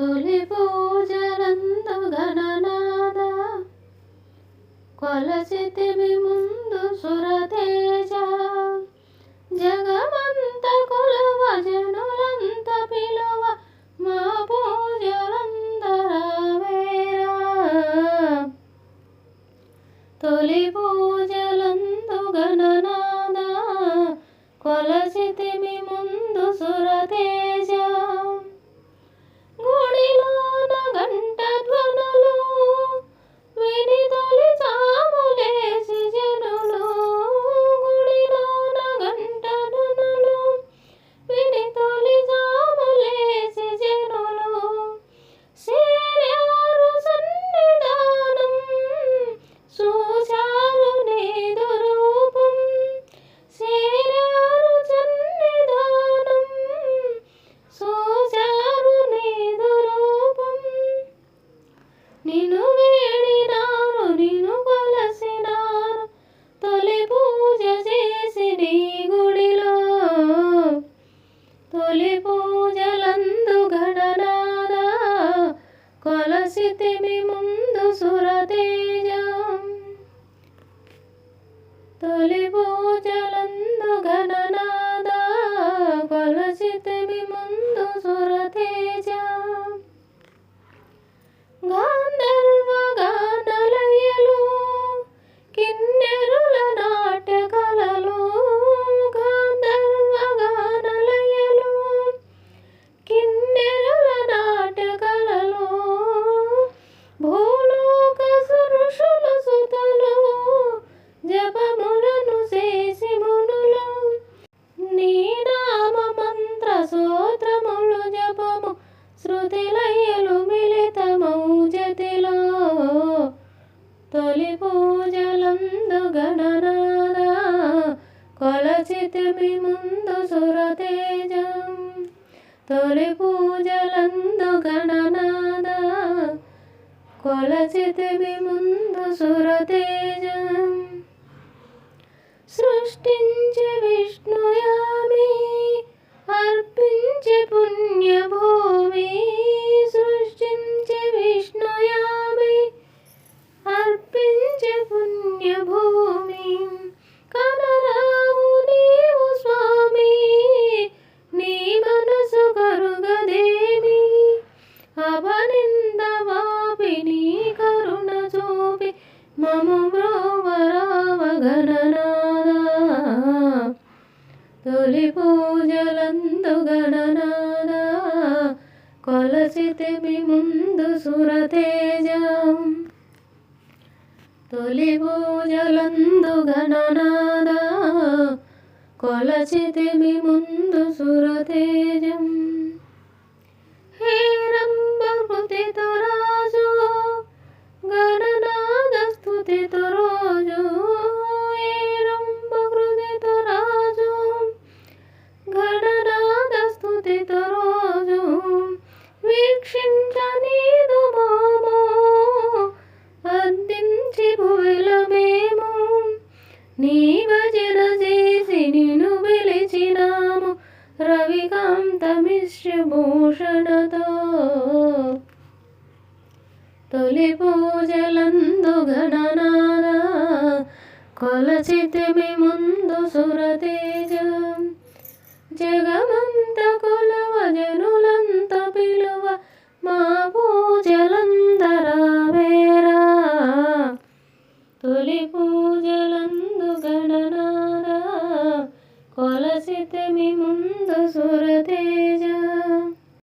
తొలి పూజలందు గణనాద కొలసితిమి ముందు సురతేజ. జగమంత కొలువ జనులంత పిలువ మా పూజలందరవేరా. తొలి పూజలందు గణనాద కొలసి కొలసితిమి కొలచితిమి ముందు సురతేజం తొలి పూజలందు గణనాద కొలచితిమి ముందు సురతేజం సృష్టించి విష్ణుయామి అర్పించి పుణ్యభూమి మము బ్రోవరావ గణనాద తొలి పూజలందు గణనాద కొలసితి ముందు సురతేజం. తొలి పూజలందు గణనాద కొలచితిమి ముందు సురతేజం. హేరంబ కృతితో రాజు నీ భజన చేసి నిన్ను పిలిచినాము రవికాంత మిశ్రభూషణతో. తొలి పూజలందు గణనాద కొలచితిమి ముందు సురతేజ. జగమంత కొలవ పూజలందు గణనారా కొలసితమి ముందు సురతేజ.